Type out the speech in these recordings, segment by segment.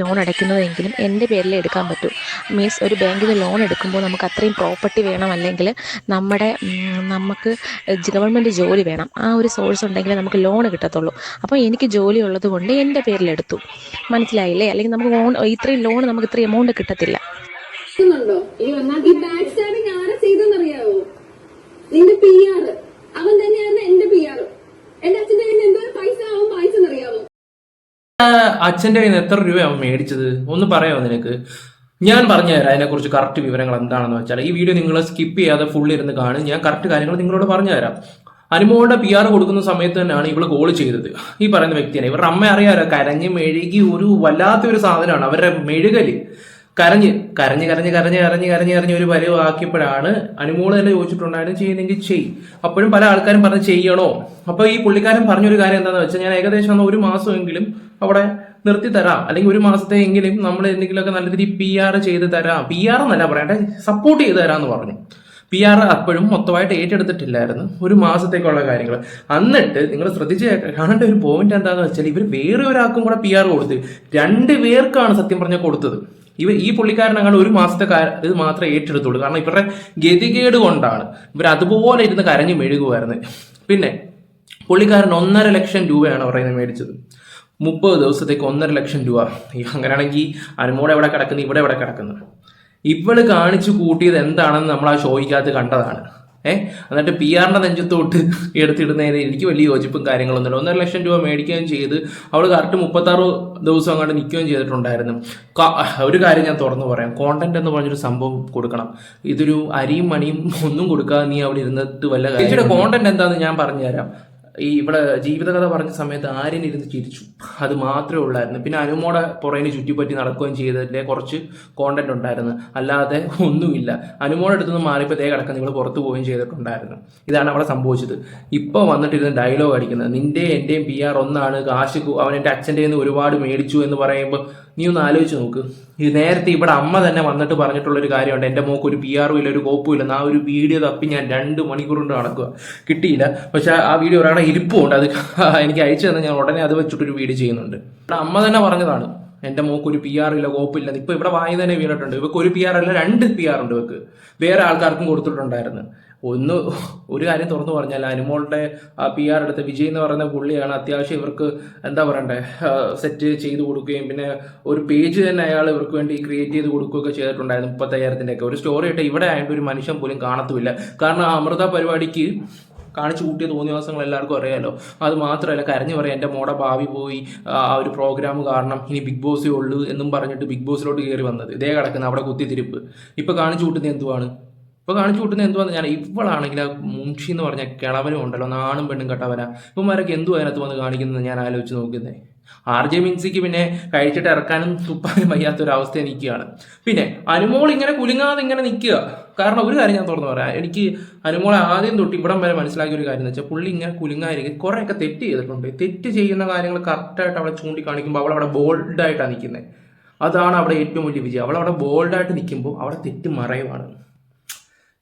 Loan അടയ്ക്കുന്നതെങ്കിലും എന്റെ പേരിൽ എടുക്കാൻ പറ്റൂ. മീൻസ് ഒരു ബാങ്കിൽ ലോൺ എടുക്കുമ്പോൾ നമുക്ക് അത്രയും പ്രോപ്പർട്ടി വേണം അല്ലെങ്കിൽ നമ്മുടെ നമുക്ക് ഗവൺമെന്റ് ജോലി വേണം. ആ ഒരു സോഴ്സ് ഉണ്ടെങ്കിൽ നമുക്ക് ലോൺ കിട്ടത്തുള്ളൂ. അപ്പോൾ എനിക്ക് ജോലി ഉള്ളത് കൊണ്ട് എന്റെ പേരിലെടുത്തു മനസ്സിലായില്ലേ? അല്ലെങ്കിൽ നമുക്ക് ലോൺ ഇത്രയും ലോൺ നമുക്ക് ഇത്രയും എമൗണ്ട് കിട്ടത്തില്ല. ഈ ഈ ബാക്ക് സ്റ്റാബിങ് ആരെ ചെയ്തെന്നറിയാവോ നിന്റെ പി ആർ അവൻ തന്നെയായിരുന്നു എന്റെ പി ആർ എന്റെ അച്ഛന്റെ കയ്യിൽ നിന്ന് എന്തോ പൈസ അവൻ വാങ്ങിച്ചെന്നറിയാവോ ആ, അച്ഛന്റെ കയ്യിൽ നിന്ന് എത്ര രൂപയാവും മേടിച്ചത്? ഒന്ന് പറയാമോ നിനക്ക്? ഞാൻ പറഞ്ഞു തരാം അതിനെക്കുറിച്ച് കറക്റ്റ് വിവരങ്ങൾ എന്താണെന്ന് വെച്ചാൽ ഈ വീഡിയോ നിങ്ങൾ സ്കിപ്പ് ചെയ്യാതെ ഫുൾ ഇരുന്ന് കാണും. ഞാൻ കറക്റ്റ് കാര്യങ്ങൾ നിങ്ങളോട് പറഞ്ഞു തരാം. അനുമോളുടെ പി ആർ കൊടുക്കുന്ന സമയത്ത് തന്നെയാണ് ഇവൾ കോൾ ചെയ്തത്. ഈ പറയുന്ന വ്യക്തിയാണ്. ഇവരുടെ അമ്മ അറിയാലോ കരഞ്ഞ് മെഴുകി ഒരു വല്ലാത്തൊരു സാധനമാണ്. അവരുടെ മെഴുകൽ. കരഞ്ഞ് കരഞ്ഞ് കരഞ്ഞ് കരഞ്ഞ് കരഞ്ഞ് കരഞ്ഞ് കരഞ്ഞ് ഒരു വലിയ ആക്കിയപ്പോഴാണ് അനുമോൾ തന്നെ ചോദിച്ചിട്ടുണ്ടായിരുന്നു ചെയ്യുന്നെങ്കിൽ ചെയ് അപ്പോഴും പല ആൾക്കാരും പറഞ്ഞ് ചെയ്യണോ? അപ്പൊ ഈ പുള്ളിക്കാരൻ പറഞ്ഞൊരു കാര്യം എന്താണെന്ന് വെച്ചാൽ ഞാൻ ഏകദേശം ഒരു മാസമെങ്കിലും അവിടെ നിർത്തി തരാം. അല്ലെങ്കിൽ ഒരു മാസത്തെ എങ്കിലും നമ്മൾ എന്തെങ്കിലുമൊക്കെ നല്ല രീതിയിൽ പി ആർ ചെയ്ത് തരാം. പി ആർ എന്നല്ല പറയട്ടെ സപ്പോർട്ട് ചെയ്ത് തരാമെന്ന് പറഞ്ഞു. പി ആർ അപ്പോഴും മൊത്തമായിട്ട് ഏറ്റെടുത്തിട്ടില്ലായിരുന്നു. ഒരു മാസത്തേക്കുള്ള കാര്യങ്ങൾ. എന്നിട്ട് നിങ്ങൾ ശ്രദ്ധിച്ച് കാണേണ്ട ഒരു പോയിന്റ് എന്താണെന്ന് വെച്ചാൽ ഇവർ വേറെ ഒരാൾക്കും കൂടെ പി ആർ കൊടുത്ത്. രണ്ട് പേർക്കാണ് സത്യം പറഞ്ഞാൽ കൊടുത്തത്. ഇവർ ഈ പുള്ളിക്കാരൻ അങ്ങനെ ഒരു മാസത്തെ ഇത് മാത്രമേ ഏറ്റെടുത്തുള്ളൂ. കാരണം ഇവരുടെ ഗതികേട് കൊണ്ടാണ്. ഇവർ അതുപോലെ ഇരുന്ന് കരഞ്ഞു മെഴുകുമായിരുന്നു പിന്നെ പുള്ളിക്കാരൻ ഒന്നര ലക്ഷം രൂപയാണ് പറയുന്നത് മേടിച്ചത്. മുപ്പത് ദിവസത്തേക്ക് ഒന്നര ലക്ഷം രൂപ. അങ്ങനെയാണെങ്കിൽ അനുമോടെ എവിടെ കിടക്കുന്നു? ഇവിടെ എവിടെ കിടക്കുന്നു? ഇവൾ കാണിച്ചു കൂട്ടിയത് എന്താണെന്ന് നമ്മൾ ആ ഷോയ്ക്കകത്ത് കണ്ടതാണ്. ഏഹ് എന്നിട്ട് പി ആറിന്റെ നെഞ്ചത്തോട്ട് എടുത്തിടുന്നതിന് എനിക്ക് വലിയ യോജിപ്പും കാര്യങ്ങളൊന്നുമില്ല ഒന്നര ലക്ഷം രൂപ മേടിക്കുകയും ചെയ്ത് അവൾ കറക്റ്റ് മുപ്പത്താറ് ദിവസം അങ്ങോട്ട് നിൽക്കുകയും ചെയ്തിട്ടുണ്ടായിരുന്നു. ഒരു കാര്യം ഞാൻ തുറന്നു പറയാം. കോണ്ടന്റ് എന്ന് പറഞ്ഞൊരു സംഭവം കൊടുക്കണം. ഇതൊരു അരിയും മണിയും ഒന്നും കൊടുക്കാതെ നീ അവിടെ ഇരുന്നിട്ട് വല്ല കാര്യം കോണ്ടന്റ് എന്താണെന്ന് ഞാൻ പറഞ്ഞുതരാം. ഈ ഇവിടെ ജീവിതകഥ പറഞ്ഞ സമയത്ത് ആര്യൻ ഇരുന്ന് ചിരിച്ചു. അത് മാത്രമേ ഉള്ളായിരുന്നു. പിന്നെ അനുമോടെ പുറകിന് ചുറ്റിപ്പറ്റി നടക്കുകയും ചെയ്തതിന്റെ കുറച്ച് കോണ്ടന്റ് ഉണ്ടായിരുന്നു. അല്ലാതെ ഒന്നുമില്ല. അനുമോടെ അടുത്തുനിന്ന് മാറിയപ്പോൾ ദേ കിടക്കാൻ നിങ്ങൾ പുറത്തു പോവുകയും ചെയ്തിട്ടുണ്ടായിരുന്നു. ഇതാണ് അവിടെ സംഭവിച്ചത്. ഇപ്പോൾ വന്നിട്ടിരുന്ന് ഡയലോഗ് അടിക്കുന്നത് നിന്റെ എന്റെയും പി ആർ ഒന്നാണ്. കാശ് അവൻ എന്റെ അച്ഛന്റെ ഒരുപാട് മേടിച്ചു എന്ന് പറയുമ്പോൾ നീ ഒന്ന് ആലോചിച്ച് നോക്ക്. ഇത് നേരത്തെ ഇവിടെ അമ്മ തന്നെ വന്നിട്ട് പറഞ്ഞിട്ടുള്ളൊരു കാര്യമുണ്ട്. എന്റെ മോക്ക് ഒരു പി ആറും ഇല്ല ഒരു കോപ്പും ഇല്ല. ആ ഒരു വീഡിയോ തപ്പി ഞാൻ രണ്ട് മണിക്കൂർ കൊണ്ട് നടക്കുക കിട്ടിയില്ല. പക്ഷെ ആ വീഡിയോ ഒരാളെ ഇരിപ്പുണ്ട് അത് എനിക്ക് അയച്ചു തന്നെ ഞാൻ ഉടനെ അത് വെച്ചിട്ടൊരു വീഡിയോ ചെയ്യുന്നുണ്ട്. അമ്മ തന്നെ പറഞ്ഞതാണ്. എന്റെ മോക്ക് ഒരു പി ആർ ഇല്ല കോപ്പില്ല. ഇപ്പൊ ഇവിടെ വായി തന്നെ വീണിട്ടുണ്ട്. ഇവക്ക് ഒരു പി ആർ അല്ല രണ്ട് പി ആർ ഉണ്ട് ഇവക്ക്. വേറെ ആൾക്കാർക്കും കൊടുത്തിട്ടുണ്ടായിരുന്നു. ഒന്ന് ഒരു കാര്യം തുറന്നു പറഞ്ഞാൽ അനുമോളുടെ പി ആർ എടുത്ത വിജയ് എന്ന് പറയുന്ന പുള്ളിയാണ് അത്യാവശ്യം ഇവർക്ക് എന്താ പറയണ്ടേ സെറ്റ് ചെയ്ത് കൊടുക്കുകയും പിന്നെ ഒരു പേജ് തന്നെ അയാൾ ഇവർക്ക് വേണ്ടി ക്രിയേറ്റ് ചെയ്ത് കൊടുക്കുകയൊക്കെ ചെയ്തിട്ടുണ്ടായിരുന്നു മുപ്പത്തയ്യായിരത്തിന്റെ ഒക്കെ ഒരു സ്റ്റോറി ആയിട്ട് ഇവിടെ ആയിട്ട് ഒരു മനുഷ്യൻ പോലും കാണത്തുമില്ല. കാരണം അമൃത പരിപാടിക്ക് കാണിച്ചു കൂട്ടിയ തോന്നിയ ദിവസങ്ങൾ എല്ലാവർക്കും അറിയാമല്ലോ അത് മാത്രമല്ല കരഞ്ഞു പറയാം എന്റെ മോടെ ഭാവി പോയി. ആ ഒരു പ്രോഗ്രാം കാരണം ഇനി ബിഗ് ബോസേ ഉള്ളൂ എന്നും പറഞ്ഞിട്ട് ബിഗ് ബോസിലോട്ട് കയറി വന്നത്. ഇതേ കിടക്കുന്ന അവിടെ കുത്തിത്തിരിപ്പ്. ഇപ്പോൾ കാണിച്ചു കൂട്ടുന്നത് എന്തുവാണ്? ഇപ്പോൾ കാണിച്ചു കൂട്ടുന്നത് എന്തുവാന്ന് ഞാൻ ഇവളാണെങ്കിൽ ആ മുൻഷി എന്ന് പറഞ്ഞ കിളവനും ഉണ്ടല്ലോ നാണും പെണ്ണും കട്ടവന. ഇവന്മാരൊക്കെ എന്തു അതിനകത്ത് വന്ന് കാണിക്കുന്നത് ഞാൻ ആലോചിച്ച് നോക്കുന്നത് ആർ ജെ മിൻസിക്ക് പിന്നെ കഴിച്ചിട്ട് ഇറക്കാനും തുപ്പാനും വയ്യാത്തൊരു അവസ്ഥ നിൽക്കുകയാണ്. പിന്നെ അനുമോൾ ഇങ്ങനെ കുലുങ്ങാതെ ഇങ്ങനെ നിൽക്കുക. കാരണം ഒരു കാര്യം ഞാൻ തുറന്നു പറയാം. എനിക്ക് അനുമോളെ ആദ്യം തൊട്ട് ഇവിടം വരെ മനസ്സിലാക്കിയ ഒരു കാര്യം എന്ന് വെച്ചാൽ പുള്ളി ഇങ്ങനെ കുലുങ്ങായിരിക്കും കുറേയൊക്കെ തെറ്റ് ചെയ്തിട്ടുണ്ട്. തെറ്റ് ചെയ്യുന്ന കാര്യങ്ങൾ കറക്റ്റായിട്ട് അവളെ ചൂണ്ടിക്കാണിക്കുമ്പോൾ അവൾ അവിടെ ബോൾഡായിട്ടാണ് നിൽക്കുന്നത് അതാണ് അവിടെ ഏറ്റവും വലിയ വിജയം. അവൾ അവിടെ ബോൾഡായിട്ട് നിൽക്കുമ്പോൾ അവിടെ തെറ്റ് മറയുവാണ്.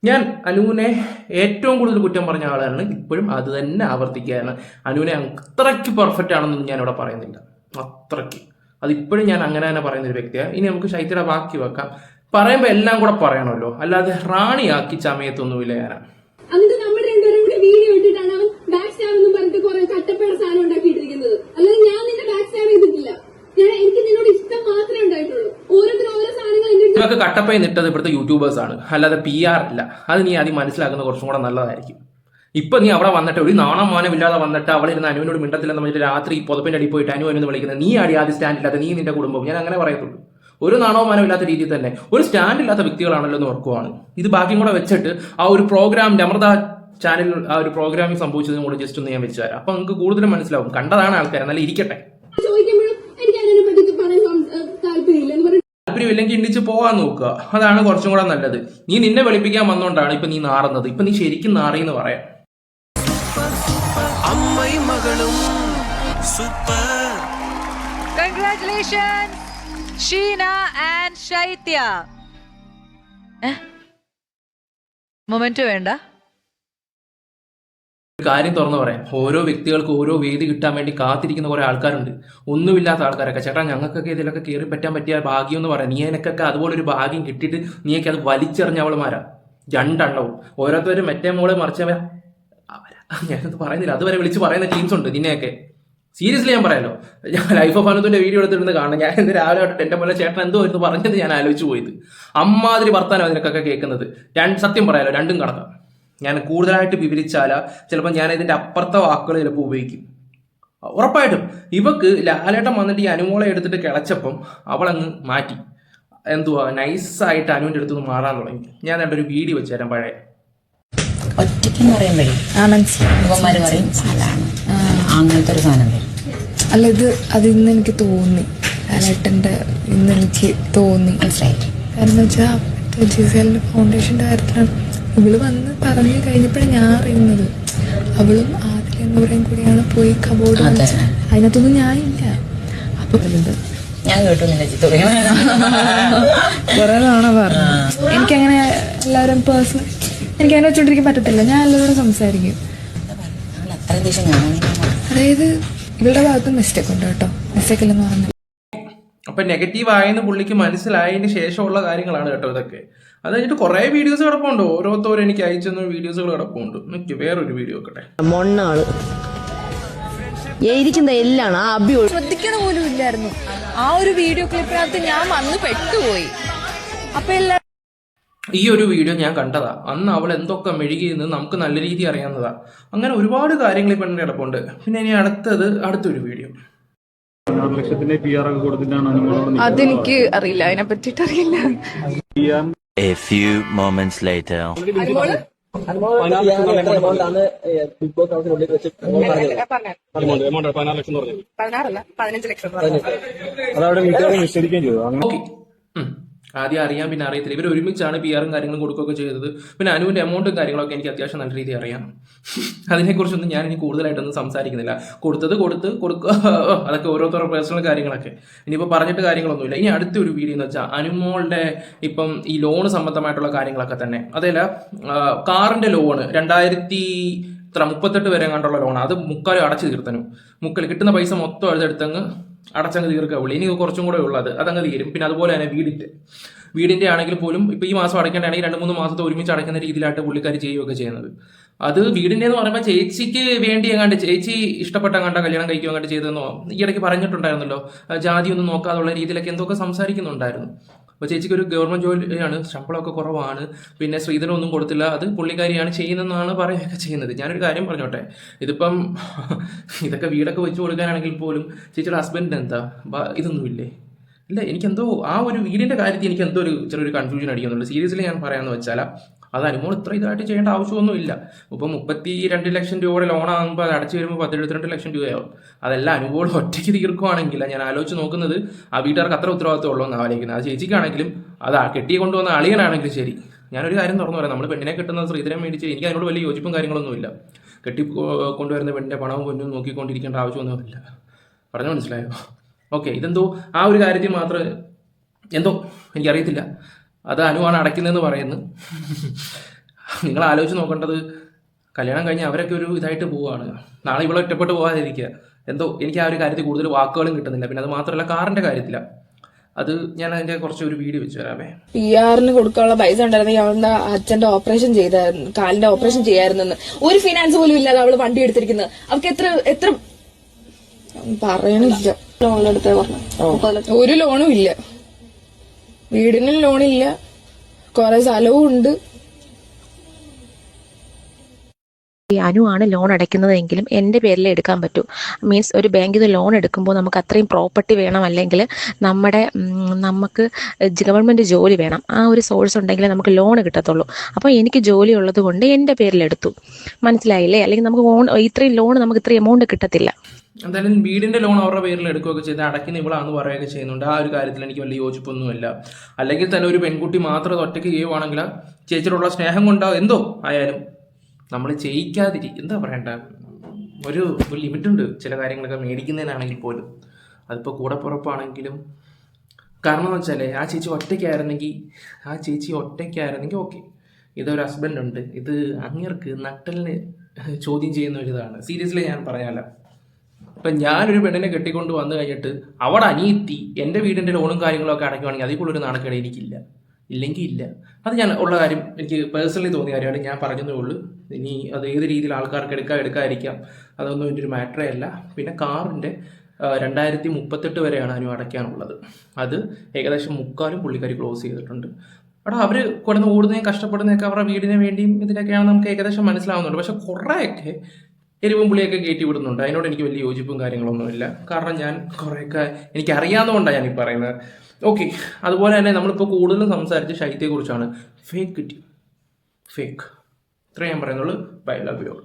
ഞാൻ അനുവിനെ ഏറ്റവും കൂടുതൽ കുറ്റം പറഞ്ഞ ആളാണ്. ഇപ്പോഴും അത് തന്നെ ആവർത്തിക്കുകയാണ്. അനുവിനെ അത്രയ്ക്ക് പെർഫെക്റ്റ് ആണെന്നൊന്നും ഞാൻ ഇവിടെ പറയുന്നില്ല. അത്രയ്ക്ക്. അതിപ്പോഴും ഞാൻ അങ്ങനെ തന്നെ പറയുന്ന ഒരു വ്യക്തിയാണ്. ഇനി നമുക്ക് ശൈത്യയുടെ ബാക്കി വെക്കാം. പറയുമ്പോൾ എല്ലാം കൂടെ പറയണമല്ലോ. അല്ലാതെ റാണിയാക്കി ചമയത്തൊന്നുമില്ല ഞാൻ എന്നിട്ട് നമ്മൾ രണ്ടുപേരും കൂടി വീഡിയോ ഇട്ടിട്ടാണ് അവൻ ബാക്ക് സ്റ്റാബ് എന്ന് പറഞ്ഞിട്ട് കുറെ കട്ടപ്പേട സാധനം ഉണ്ടാക്കിയിട്ടിരിക്കുന്നത്. അല്ലാതെ ഞാൻ നിന്നെ ബാക്ക് സ്റ്റാബ് ചെയ്തിട്ടില്ല. ഞാൻ എനിക്ക് നിന്നോട് ഇഷ്ടം മാത്രമേ ഉണ്ടായിട്ടുള്ളൂ. ഓരോരുത്തരും ഓരോ സാധനങ്ങൾ എന്റെ അടുത്ത് ഇതൊക്കെ കട്ടപ്പയിൽ നിട്ടത് ഇവിടുത്തെ യൂട്യൂബേഴ്സ് ആണ്. അല്ലാതെ പി ആർ അല്ല അത് നീ ആദ്യം മനസ്സിലാക്കുന്ന കുറച്ചും കൂടെ നല്ലതായിരിക്കും. ഇപ്പൊ നീ അവിടെ വന്നിട്ട് ഒരു നാണം മാനമില്ലാതെ വന്നിട്ട് അവിടെ ഇരുന്ന് അനുവിനോട് മിണ്ടത്തില്ലെന്ന് പറഞ്ഞിട്ട് രാത്രി പുതപ്പിന്റെ അടി പോയിട്ട് അനു വിളിക്കുന്നത് നീ അടി ആദ്യം സ്റ്റാൻഡ് ഇല്ലാത്ത നീ നിന്റെ കുടുംബം ഞാൻ അങ്ങനെ പറയത്തുള്ളൂ. ഒരു നാണവമാനം ഇല്ലാത്ത രീതിയിൽ തന്നെ ഒരു സ്റ്റാൻഡ് ഇല്ലാത്ത വ്യക്തികളാണല്ലോ എന്ന് ഓർക്കുവാണ്. ഇത് ബാക്കിയും കൂടെ വെച്ചിട്ട് ആ ഒരു പ്രോഗ്രാമിന്റെ അമൃത ചാനലിൽ ആ ഒരു പ്രോഗ്രാമിൽ സംഭവിച്ചതും കൂടെ ജസ്റ്റ് ഒന്ന് ഞാൻ വെച്ചു തരാം. അപ്പൊ നിങ്ങൾക്ക് കൂടുതലും മനസ്സിലാവും. കണ്ടതാണ് ആൾക്കാർ. നല്ല ഇരിക്കട്ടെ. താല്പര്യമില്ലെങ്കിൽ ഇണ്ടിച്ച് പോകാൻ നോക്കുക. അതാണ് കുറച്ചും കൂടെ നല്ലത്. നീ നിന്നെ വെളിപ്പിക്കാൻ വന്നോണ്ടാണ് ഇപ്പൊ നീ നാറുന്നത്. ഇപ്പൊ നീ ശരിക്കും നാറി എന്ന് പറയാം. അമ്മയും മകളും super. Congratulations, Sheena and Shaithya? Moment വേണ്ട. ഒരു കാര്യം തുറന്നു പറയാം. ഓരോ വ്യക്തികൾക്ക് ഓരോ വേദി കിട്ടാൻ വേണ്ടി കാത്തിരിക്കുന്ന കുറെ ആൾക്കാരുണ്ട്. ഒന്നുമില്ലാത്ത ആൾക്കാരൊക്കെ. ചേട്ടാ ഞങ്ങൾക്കൊക്കെ ഇതിലൊക്കെ കയറി പറ്റാൻ പറ്റിയ ഭാഗ്യം എന്ന് പറയാം. നീ എനിക്കൊക്കെ അതുപോലെ ഒരു ഭാഗ്യം കിട്ടിയിട്ട് നീയൊക്കെ അത് വലിച്ചെറിഞ്ഞ അവളുമാരാ രണ്ടെണ്ണവും. ഓരോരുത്തരും മറ്റേ മോൾ മറിച്ചവരാ അവരാ. ഞാനത് പറയുന്നില്ല. അതുവരെ വിളിച്ച് പറയുന്ന ടീംസ് ഉണ്ട് നിന്നെയൊക്കെ. സീരിയസ്ലി ഞാൻ പറയാലോ. ഞാൻ ലൈഫ് ഓഫ് അനുദിന്റെ വീഡിയോ എടുത്തിരുന്ന് കാണണം. ഞാൻ ഇന്ന് രാവിലെ തൊട്ട് എന്റെ പോലെ ചേട്ടൻ എന്തോ എന്ന് പറഞ്ഞത് ഞാൻ ആലോചിച്ച് പോയത്. അമ്മാതിരി വർത്താനം അതിനൊക്കെ കേൾക്കുന്നത്. രണ്ട് സത്യം പറയാലോ രണ്ടും കണക്കാം ഞാൻ കൂടുതലായിട്ട് വിവരിച്ചാല ചിലപ്പോൾ ഞാൻ ഇതിന്റെ അപ്പുറത്തെ വാക്കുകൾ ചിലപ്പോൾ ഉപയോഗിക്കും. ഉറപ്പായിട്ടും. ഇവക്ക് ലാലേട്ടൻ വന്നിട്ട് ഈ അനുമോളെ എടുത്തിട്ട് കിളച്ചപ്പം അവളങ്ങ് മാറ്റി. എന്തുവാ നൈസായിട്ട് അനുവിന്റെ അടുത്തുനിന്ന് മാറാൻ തുടങ്ങി. ഞാൻ ഒരു വീഡിയോ വെച്ചുതരാം പഴയ. ഒറ്റയ്ക്കെന്ന് പറയുമ്പോഴേ ഇവന്മാര് പറയും അതാണ്. അങ്ങനത്തെ ഒരു സാധനം വരും. അല്ല ഇത് അത് ഇന്ന് എനിക്ക് തോന്നി. ലാലേട്ടന്റെ ഇന്ന് എനിക്ക് തോന്നി. മനസ്സിലായി. കാരണം വെച്ചാൽ ജിസേലിന്റെ ഫൗണ്ടേഷന്റെ കാര്യത്തിലാണ് ഇവൾ വന്ന് പറഞ്ഞു കഴിഞ്ഞപ്പോഴാണ് ഞാൻ അറിയുന്നത്. അവളും ആദ്യം എന്നവരെയും കൂടിയാണ് പോയി കബോർഡ് അതെ. അതിനകത്തൊന്നും ഞാൻ ഇല്ല അപ്പൊ പറയുന്നത് ഞാൻ കേട്ടു കുറെ തവണ പറഞ്ഞു എനിക്കങ്ങനെ എല്ലാവരും പേഴ്സണൽ എനിക്കങ്ങനെ വെച്ചോണ്ടിരിക്കാൻ പറ്റത്തില്ല. ഞാൻ എല്ലാവരോടും സംസാരിക്കും. അതായത് ഇവളുടെ ഭാഗത്ത് മിസ്റ്റേക്ക് ഉണ്ട് കേട്ടോ. മിസ്റ്റേക്ക് ഇല്ലെന്ന് പറഞ്ഞു അപ്പൊ നെഗറ്റീവ് ആയെന്ന് പുള്ളിക്ക് മനസ്സിലായതിന് ശേഷമുള്ള കാര്യങ്ങളാണ് കേട്ടോ ഇതൊക്കെ. അത് കഴിഞ്ഞിട്ട് കുറെ വീഡിയോസ് കിടപ്പുണ്ട്. ഓരോരുത്തരും എനിക്ക് അയച്ചെന്ന വീഡിയോസുകൾ കിടപ്പുണ്ട്. എനിക്ക് വേറൊരു വീഡിയോ ഒക്കെ എഴുതിക്കുന്ന എല്ലാണ്. ആ അഭി ശ്രദ്ധിക്കണ പോലും ഇല്ലായിരുന്നു. ആ ഒരു വീഡിയോ ക്ലിപ്പിനകത്ത് ഞാൻ വന്ന് പെട്ടുപോയി. അപ്പൊ എല്ലാ ഈ ഒരു വീഡിയോ ഞാൻ കണ്ടതാ. അന്ന് അവൾ എന്തൊക്കെ മെഴുകിയെന്ന് നമുക്ക് നല്ല രീതി അറിയാവുന്നതാ. അങ്ങനെ ഒരുപാട് കാര്യങ്ങൾ ഇപ്പം കിടപ്പുണ്ട് പിന്നെ ഇനി അടുത്തത് അടുത്തൊരു വീഡിയോ. അതെനിക്ക് അറിയില്ല. അതിനെ പറ്റിട്ട് അറിയില്ല. A few moments later. പതിനഞ്ച് ലക്ഷം അതവിടെ വീട്ടുകാർ നിഷേധിക്കുകയും ചെയ്തു. അങ്ങനെ ഓക്കെ ആദ്യം അറിയാം പിന്നെ അറിയത്തില്ല. ഇവർ ഒരുമിച്ചാണ് പി ആറും കാര്യങ്ങളും കൊടുക്കുകയൊക്കെ ചെയ്തത്. പിന്നെ അനുവിന്റെ എമൗണ്ടും കാര്യങ്ങളൊക്കെ എനിക്ക് അത്യാവശ്യം നല്ല രീതിയിൽ അറിയാം. അതിനെക്കുറിച്ചൊന്നും ഞാൻ ഇനി കൂടുതലായിട്ടൊന്നും സംസാരിക്കുന്നില്ല. കൊടുത്തത് കൊടുത്ത് കൊടുക്കുക അതൊക്കെ ഓരോരുത്തരുടെ പേഴ്സണൽ കാര്യങ്ങളൊക്കെ. ഇനിയിപ്പോൾ പറഞ്ഞിട്ട് കാര്യങ്ങളൊന്നുമില്ല. ഇനി അടുത്ത ഒരു വീഡിയോ എന്ന് വെച്ചാൽ അനുമോളുടെ ഇപ്പം ഈ ലോൺ സംബന്ധമായിട്ടുള്ള കാര്യങ്ങളൊക്കെ തന്നെ. അതല്ല കാറിന്റെ ലോണ് രണ്ടായിരത്തി ഇത്ര മുപ്പത്തെട്ട് വരെ കണ്ടുള്ള ലോൺ അത് മുക്കാലും അടച്ചു തീർത്തനും. മുക്കൽ കിട്ടുന്ന പൈസ മൊത്തം എടുത്തെടുത്തങ്ങ് അടച്ചങ്ങ് തീർക്കുക ഉള്ളൂ. ഇനി കുറച്ചും കൂടെ ഉള്ളത് അതങ്ങ് തീരും. പിന്നെ അതുപോലെ തന്നെ വീടിന്റെ വീടിന്റെ ആണെങ്കിൽ പോലും ഇപ്പൊ ഈ മാസം അടയ്ക്കേണ്ടതാണെങ്കിൽ രണ്ട് മൂന്ന് മാസത്തെ ഒരുമിച്ച് അടയ്ക്കുന്ന രീതിയിലായിട്ട് പുള്ളിക്കാർ ചെയ്യുകയൊക്കെ ചെയ്യുന്നത്. അത് വീടിന്റെ എന്ന് പറയുമ്പോൾ ചേച്ചിക്ക് വേണ്ടി എങ്ങാണ്ട് ചേച്ചി ഇഷ്ടപ്പെട്ട കണ്ട കല്യാണം കഴിക്കുക അങ്ങോട്ട് ചെയ്തെന്നോ ഈ ഇടയ്ക്ക് പറഞ്ഞിട്ടുണ്ടായിരുന്നല്ലോ. ജാതി ഒന്നും നോക്കാതുള്ള രീതിയിലൊക്കെ എന്തൊക്കെ സംസാരിക്കുന്നുണ്ടായിരുന്നു. അപ്പോൾ ചേച്ചിക്ക് ഒരു ഗവൺമെന്റ് ജോലിയാണ് ശമ്പളമൊക്കെ കുറവാണ് പിന്നെ ശ്രീധരൻ ഒന്നും കൊടുത്തില്ല അത് പുള്ളിക്കാരിയാണ് ചെയ്യുന്നതെന്നാണ് പറയുകയൊക്കെ ചെയ്യുന്നത്. ഞാനൊരു കാര്യം പറഞ്ഞോട്ടെ ഇതിപ്പം ഇതൊക്കെ വീടൊക്കെ വെച്ച് കൊടുക്കാനാണെങ്കിൽ പോലും ചേച്ചിയുടെ ഹസ്ബൻഡിന് എന്താ? ഇതൊന്നുമില്ലേ? ഇല്ല എനിക്കെന്തോ ആ ഒരു വീടിന്റെ കാര്യത്തിൽ എനിക്ക് എന്തോ ഒരു ചെറിയൊരു കൺഫ്യൂഷൻ അടിക്കുന്നുണ്ട്. സീരിയസ്ലി ഞാൻ പറയാമെന്ന് വെച്ചാൽ അത് അനുമോൾ ഇത്ര ഇതായിട്ട് ചെയ്യേണ്ട ആവശ്യമൊന്നുമില്ല. ഇപ്പം മുപ്പത്തി രണ്ട് ലക്ഷം രൂപയുടെ ലോൺ ആകുമ്പോൾ അത് അടച്ചു വരുമ്പോൾ പത്ത് എഴുപത്തിരണ്ട് ലക്ഷം രൂപയാവും. അതെല്ലാം അനുമോൾ ഒറ്റയ്ക്ക് തീർക്കുവാണെങ്കിൽ ഞാൻ ആലോചിച്ച് നോക്കുന്നത്. ആ വീട്ടുകാർക്ക് അത്ര ഉത്തരവാദിത്വം ഉള്ളൂ എന്ന് ആലോചിക്കുന്നത്. അത് ചേച്ചിക്കാണെങ്കിലും അത് കെട്ടിയെ കെട്ടി കൊണ്ടുവന്ന അളിയനാണെങ്കിലും ശരി. ഞാനൊരു കാര്യം തുറന്നു പറയാം. നമ്മൾ പെണ്ണിനെ കിട്ടുന്ന ശ്രീധരം മേടിച്ച് എനിക്ക് അതിനോട് വലിയ യോജിപ്പും കാര്യങ്ങളൊന്നുമില്ല. കെട്ടി കൊണ്ടുവരുന്ന പെണ്ണിന്റെ പണവും പൊന്നും നോക്കിക്കൊണ്ടിരിക്കേണ്ട ആവശ്യമൊന്നുമില്ല. പറഞ്ഞു മനസ്സിലായോ? ഓക്കെ ഇതെന്തോ ആ ഒരു കാര്യത്തിൽ മാത്രം എന്തോ എനിക്കറിയത്തില്ല. അത് അനുവാണ് അടയ്ക്കുന്നതെന്ന് പറയുന്നു. നിങ്ങൾ ആലോചിച്ച് നോക്കേണ്ടത് കല്യാണം കഴിഞ്ഞ് അവരൊക്കെ ഒരു ഇതായിട്ട് പോവുകയാണ്. നാളെ ഇവിടെ ഒറ്റപ്പെട്ട് പോകാതിരിക്കുക. എന്തോ എനിക്ക് ആ ഒരു കാര്യത്തിൽ കൂടുതൽ വാക്കുകളും കിട്ടുന്നില്ല. പിന്നെ അത് മാത്രമല്ല കാറിന്റെ കാര്യത്തില. അത് ഞാൻ അതിന്റെ കുറച്ച് ഒരു വീഡിയോ വെച്ചു തരാമേ പി ആറിന് കൊടുക്കാനുള്ള പൈസ ഉണ്ടായിരുന്നെങ്കിൽ അച്ഛന്റെ ഓപ്പറേഷൻ ചെയ്തായിരുന്നു. കാലിന്റെ ഓപ്പറേഷൻ ചെയ്യായിരുന്നെന്ന്. ഒരു ഫിനാൻസ് പോലും ഇല്ലാതെ അവൾ വണ്ടി എടുത്തിരിക്കുന്നത്. അവൾക്ക് എത്ര എത്ര പറയണില്ല. പറഞ്ഞു. ഒരു ലോണും ഇല്ല. വീടിനും ലോണില്ല. കൊറേ സ്ഥലവും ഉണ്ട് ഈ അനു ആണ് ലോൺ അടയ്ക്കുന്നതെങ്കിലും എന്റെ പേരിൽ എടുക്കാൻ പറ്റൂ. മീൻസ് ഒരു ബാങ്കിൽ നിന്ന് ലോൺ എടുക്കുമ്പോൾ നമുക്ക് അത്രയും പ്രോപ്പർട്ടി വേണം അല്ലെങ്കിൽ നമ്മുടെ നമുക്ക് ഗവൺമെന്റ് ജോലി വേണം. ആ ഒരു സോഴ്സ് ഉണ്ടെങ്കിൽ നമുക്ക് ലോൺ കിട്ടത്തുള്ളൂ. അപ്പോൾ എനിക്ക് ജോലി ഉള്ളത് കൊണ്ട് എന്റെ പേരിലെടുത്തു മനസ്സിലായില്ലേ? അല്ലെങ്കിൽ നമുക്ക് ഓൺ ഇത്രയും ലോൺ നമുക്ക് ഇത്രയും എമൗണ്ട് കിട്ടത്തില്ല. എന്തായാലും വീടിന്റെ ലോൺ അവരുടെ പേരിൽ എടുക്കുകയൊക്കെ ചെയ്ത് അടയ്ക്കുന്ന ഇവളാന്ന് പറയുകയൊക്കെ ചെയ്യുന്നുണ്ട്. ആ ഒരു കാര്യത്തിൽ എനിക്ക് വലിയ യോജിപ്പൊന്നുമില്ല. അല്ലെങ്കിൽ തന്നെ ഒരു പെൺകുട്ടി മാത്രം ഒറ്റയ്ക്ക് ചെയ്യുവാണെങ്കിൽ ചേച്ചിയോടുള്ള സ്നേഹം കൊണ്ടോ? എന്തോ ആയാലും നമ്മൾ ചെയ്യിക്കാതിരി എന്താ പറയണ്ട? ഒരു ലിമിറ്റുണ്ട് ചില കാര്യങ്ങളൊക്കെ മേടിക്കുന്നതിനാണെങ്കിൽ പോലും. അതിപ്പോൾ കൂടപ്പുറപ്പാണെങ്കിലും കാരണം എന്ന് വെച്ചാൽ ആ ചേച്ചി ഒറ്റയ്ക്കായിരുന്നെങ്കിൽ ആ ചേച്ചി ഒറ്റയ്ക്കായിരുന്നെങ്കിൽ ഓക്കെ ഇതൊരു ഹസ്ബൻഡ് ഉണ്ട്. ഇത് അങ്ങേർക്ക് നട്ടലിന് ചോദ്യം ചെയ്യുന്ന ഒരു ഇതാണ്. സീരിയസ്ലി ഞാൻ പറയാല. ഇപ്പം ഞാനൊരു പെണ്ണിനെ കെട്ടിക്കൊണ്ട് വന്നു കഴിഞ്ഞിട്ട് അവിടെ അനിയത്തി എന്റെ വീടിന്റെ ലോണും കാര്യങ്ങളൊക്കെ അടയ്ക്കുവാണെങ്കിൽ അതിൽ കൂടുതലൊരു നാണക്കേട് എനിക്കില്ല. ഇല്ലെങ്കിൽ ഇല്ല. അത് ഞാൻ ഉള്ള കാര്യം എനിക്ക് പേഴ്സണലി തോന്നിയ കാര്യമാണ്. ഞാൻ പറഞ്ഞതേ ഉള്ളൂ. ഇനി അത് ഏത് രീതിയിൽ ആൾക്കാർക്ക് എടുക്കാം എടുക്കാതിരിക്കാം. അതൊന്നും എന്റെ ഒരു മാറ്ററേ അല്ല. പിന്നെ കാറിന്റെ രണ്ടായിരത്തി മുപ്പത്തെട്ട് വരെയാണ് അനു അടയ്ക്കാനുള്ളത്. അത് ഏകദേശം മുക്കാലും പുള്ളിക്കാരി ക്ലോസ് ചെയ്തിട്ടുണ്ട്. അവിടെ അവർ കിടന്ന് ഓടുന്നതും കഷ്ടപ്പെടുന്നതൊക്കെ അവരുടെ വീടിന് വേണ്ടിയും ഇതിനൊക്കെയാണ് നമുക്ക് ഏകദേശം മനസ്സിലാവുന്നുണ്ട്. പക്ഷെ കുറേയൊക്കെ എരിവും പുളിയൊക്കെ കയറ്റി വിടുന്നുണ്ട് അതിനോട് എനിക്ക് വലിയ യോജിപ്പും കാര്യങ്ങളൊന്നുമില്ല. കാരണം ഞാൻ കുറേയൊക്കെ എനിക്ക് അറിയാവുന്നതുകൊണ്ടാണ് ഞാൻ ഈ പറയുന്നത്. ഓക്കെ അതുപോലെ തന്നെ നമ്മളിപ്പോൾ കൂടുതലും സംസാരിച്ച ശൈത്യയെക്കുറിച്ചാണ്. ഫേക്ക് കിട്ടി ഫേക്ക് ഇത്രയും ഞാൻ പറയുന്നുള്ളൂ. Bye love you